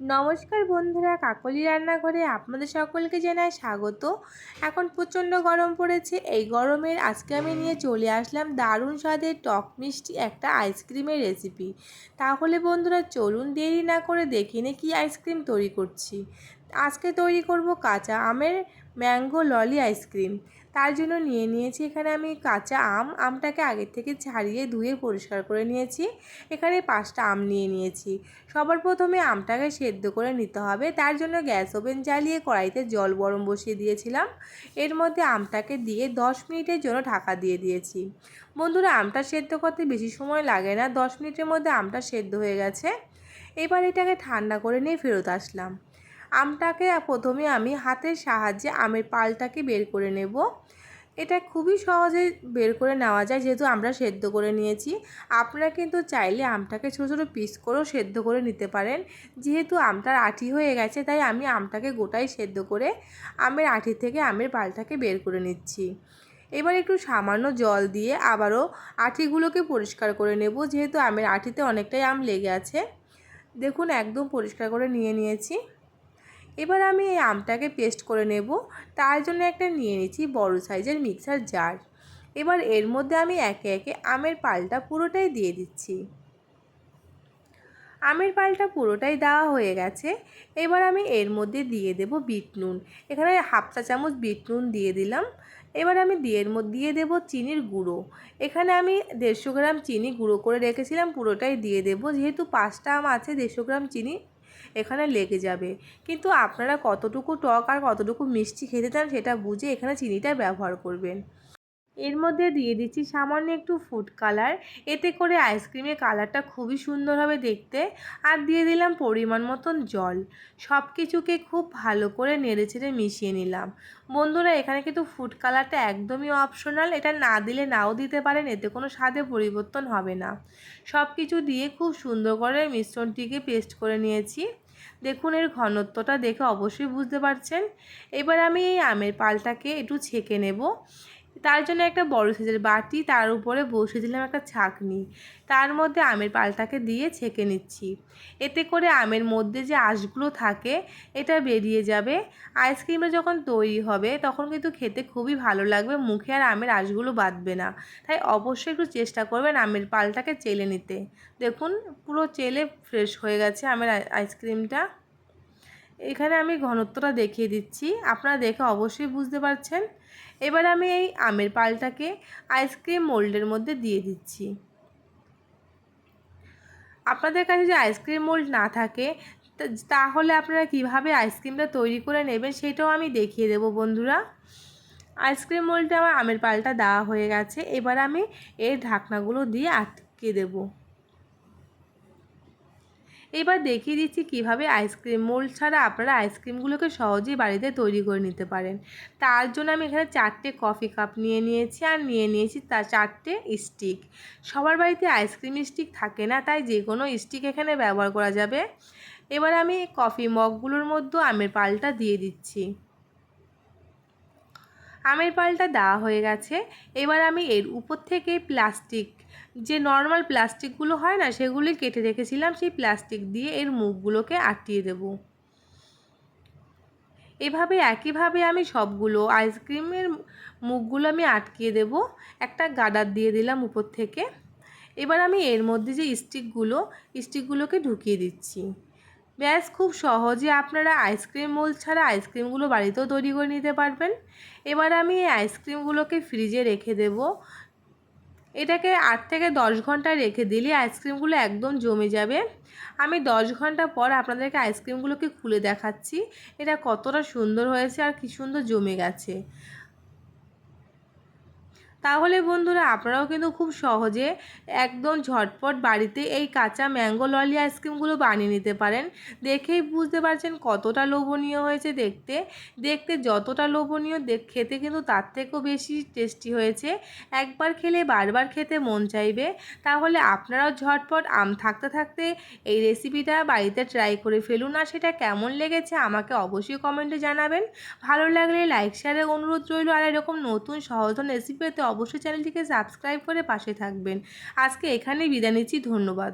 নমস্কার বন্ধুরা, কাকলি রান্নাঘরে আপনাদের সকলকে জানাই স্বাগত। এখন প্রচণ্ড গরম পড়েছে, এই গরমের আজকে আমি নিয়ে চলে আসলাম দারুণ স্বাদের টক মিষ্টি একটা আইসক্রিমের রেসিপি তাহলে বন্ধুরা চলুন দেরি না করে দেখি নে কী আইসক্রিম তৈরি করছি। আজকে তৈরি করব কাঁচা আমের ম্যাঙ্গো ললি আইসক্রিম। তার জন্য নিয়ে নিয়েছি এখানে আমি কাঁচা আম। আমটাকে আগের থেকে ছাড়িয়ে ধুয়ে পরিষ্কার করে নিয়েছি। এখানে পাঁচটা আম নিয়ে নিয়েছি। সবার প্রথমে আমটাকে সেদ্ধ করে নিতে হবে। তার জন্য গ্যাস ওভেন জ্বালিয়ে কড়াইতে জল গরম বসিয়ে দিয়েছিলাম। এর মধ্যে আমটাকে দিয়ে দশ মিনিটের জন্য ঢাকা দিয়ে দিয়েছি। বন্ধুরা, আমটা সেদ্ধ করতে বেশি সময় লাগে না। দশ মিনিটের মধ্যে আমটা সেদ্ধ হয়ে গেছে। এবার এটাকে ঠান্ডা করে নিয়ে ফেরত আসলাম। আমটাকে প্রথমে আমি হাতের সাহায্যে আমের পালটাকে বের করে নেব। এটা খুবই সহজে বের করে নেওয়া যায়, যেহেতু আমরা সেদ্ধ করে নিয়েছি। আপনারা কিন্তু চাইলে আমটাকে ছোটো ছোটো পিস করেও সেদ্ধ করে নিতে পারেন। যেহেতু আমটার আঠি হয়ে গেছে, তাই আমি আমটাকে গোটাই সেদ্ধ করে আমের আঠি থেকে আমের পালটাকে বের করে নিচ্ছি। এবার একটু সামান্য জল দিয়ে আবারও আঠিগুলোকে পরিষ্কার করে নেব, যেহেতু আমের আঠিতে অনেকটাই আম লেগে আছে। দেখুন, একদম পরিষ্কার করে নিয়ে নিয়েছি। এবার আমি এই আমটাকে পেস্ট করে নেব। তার জন্য একটা নিয়ে নিচ্ছি বড় সাইজের মিক্সার জার। এবার এর মধ্যে আমি একে একে আমের পালটা পুরোটাই দিয়ে দিচ্ছি। আমের পালটা পুরোটাই দেওয়া হয়ে গেছে। এবার আমি এর মধ্যে দিয়ে দেব বিট নুন। এখানে হাফ চা চামচ বিট নুন দিয়ে দিলাম। এবার আমি দিয়ে দিয়ে দেবো চিনির গুঁড়ো। এখানে আমি দেড়শো গ্রাম চিনি গুঁড়ো করে রেখেছিলাম, পুরোটাই দিয়ে দেবো। যেহেতু পাঁচটা আম আছে, দেড়শো গ্রাম চিনি এখানে লেগে যাবে। কিন্তু আপনারা কতটুকু টক আর কতটুকু মিষ্টি খেতে চান সেটা বুঝে এখানে চিনিটা ব্যবহার করবেন। এর মধ্যে দিয়ে দিচ্ছি সামান্য একটু ফুড কালার এতে করে আইসক্রিমের কালারটা খুবই সুন্দর হবে দেখতে। আর দিয়ে দিলাম পরিমাণ মতন জল। সব কিছুকে খুব ভালো করে নেড়ে চেড়ে মিশিয়ে নিলাম। বন্ধুরা, এখানে কিন্তু ফুড কালারটা একদমই অপশনাল এটা না দিলে নাও দিতে পারেন, এতে কোনো স্বাদে পরিবর্তন হবে না। সব কিছু দিয়ে খুব সুন্দর করে মিশ্রণটিকে পেস্ট করে নিয়েছি। দেখুন, এর ঘনত্বটা দেখে অবশ্যই বুঝতে পারছেন। এবার আমি এই আমের পালটাকে একটু ছেঁকে নেব। তার জন্য একটা বড় সাইজের বাটি, তার উপরে বসে দিলাম একটা ছাকনি। তার মধ্যে আমের পালটাকে দিয়ে ছেঁকে নিচ্ছি। এতে করে আমের মধ্যে যে আঁশগুলো থাকে, এটা বেরিয়ে যাবে। আইসক্রিমটা যখন তৈরি হবে, তখন কিন্তু খেতে খুবই ভালো লাগবে। মুখে আর আমের আঁশগুলো বাঁধবে না। তাই অবশ্যই একটু চেষ্টা করবেন আমের পালটাকে চেলে নিতে। দেখুন, পুরো চেলে ফ্রেশ হয়ে গেছে আমের আইসক্রিমটা। এখানে আমি ঘনত্বটা দেখিয়ে দিচ্ছি। আপনারা দেখে অবশ্যই বুঝতে পারছেন। এবার আমি এই আমের পালটাকে আইসক্রিম মোল্ডের মধ্যে দিয়ে দিচ্ছি। আপনাদের কাছে যে আইসক্রিম মোল্ড না থাকে তাহলে আপনারা কীভাবে আইসক্রিমটা তৈরি করে নেবেন সেটাও আমি দেখিয়ে দেবো বন্ধুরা। আইসক্রিম মোল্ডে আমার আমের পালটা দেওয়া হয়ে গেছে। এবার আমি এর ঢাকনাগুলো দিয়ে আটকে দেবো। এবার দেখিয়ে দিচ্ছি কীভাবে আইসক্রিম মোল্ড ছাড়া আপনারা আইসক্রিমগুলোকে সহজেই বাড়িতে তৈরি করে নিতে পারেন। তার জন্য আমি এখানে চারটে কফি কাপ নিয়ে নিয়েছি আর নিয়ে নিয়েছি তার চারটে স্টিক। সবার বাড়িতে আইসক্রিম স্টিক থাকে না, তাই যে কোনো স্টিক এখানে ব্যবহার করা যাবে। এবার আমি কফি মগগুলোর মধ্যে আমের পালটা দিয়ে দিচ্ছি। আমের পালটা দেওয়া হয়ে গেছে। এবার আমি এর উপর থেকে প্লাস্টিক, যে নর্মাল প্লাস্টিকগুলো হয় না, সেগুলি কেটে রেখেছিলাম, সেই প্লাস্টিক দিয়ে এর মুখগুলোকে আটটিয়ে দেব। এভাবে, একইভাবে আমি সবগুলো আইসক্রিমের মুখগুলো আমি আটকিয়ে দেব। একটা গাডার দিয়ে দিলাম উপর থেকে। এবার আমি এর মধ্যে যে স্টিকগুলো স্টিকগুলোকে ঢুকিয়ে দিচ্ছি। ব্যাস, খুব সহজে আপনারা আইসক্রিম মোল ছাড়া আইসক্রিমগুলো বাড়িতেও তৈরি করে নিতে পারবেন। এবার আমি এই আইসক্রিমগুলোকে ফ্রিজে রেখে দেব। এটাকে আট থেকে দশ ঘণ্টা রেখে দিলে আইসক্রিমগুলো একদম জমে যাবে। আমি দশ ঘণ্টা পর আপনাদেরকে আইসক্রিমগুলোকে খুলে দেখাচ্ছি। এটা কতটা সুন্দর হয়েছে আর কি সুন্দর জমে গেছে। তাহলে বন্ধুরা আপনারাও কিন্তু খুব সহজে একদম ঝটপট বাড়িতে এই কাঁচা ম্যাঙ্গো ললি আইসক্রিমগুলো বানিয়ে নিতে পারেন। দেখেই বুঝতে পারছেন কতটা লোভনীয় হয়েছে দেখতে। দেখতে যতটা লোভনীয় খেতে কিন্তু তার থেকেও বেশি টেস্টি হয়েছে। একবার খেলে বারবার খেতে মন চাইবে। তাহলে আপনারাও ঝটপট আম থাকতে থাকতে এই রেসিপিটা বাড়িতে ট্রাই করে ফেলুন। আর সেটা কেমন লেগেছে আমাকে অবশ্যই কমেন্টে জানাবেন। ভালো লাগলে লাইক শেয়ারের অনুরোধ রইল। আর এরকম নতুন সহজ রেসিপি পেতে অবশ্যই চ্যানেলটিকে সাবস্ক্রাইব করে পাশে থাকবেন। আজকে এখানেই বিদায় নিচ্ছি ধন্যবাদ।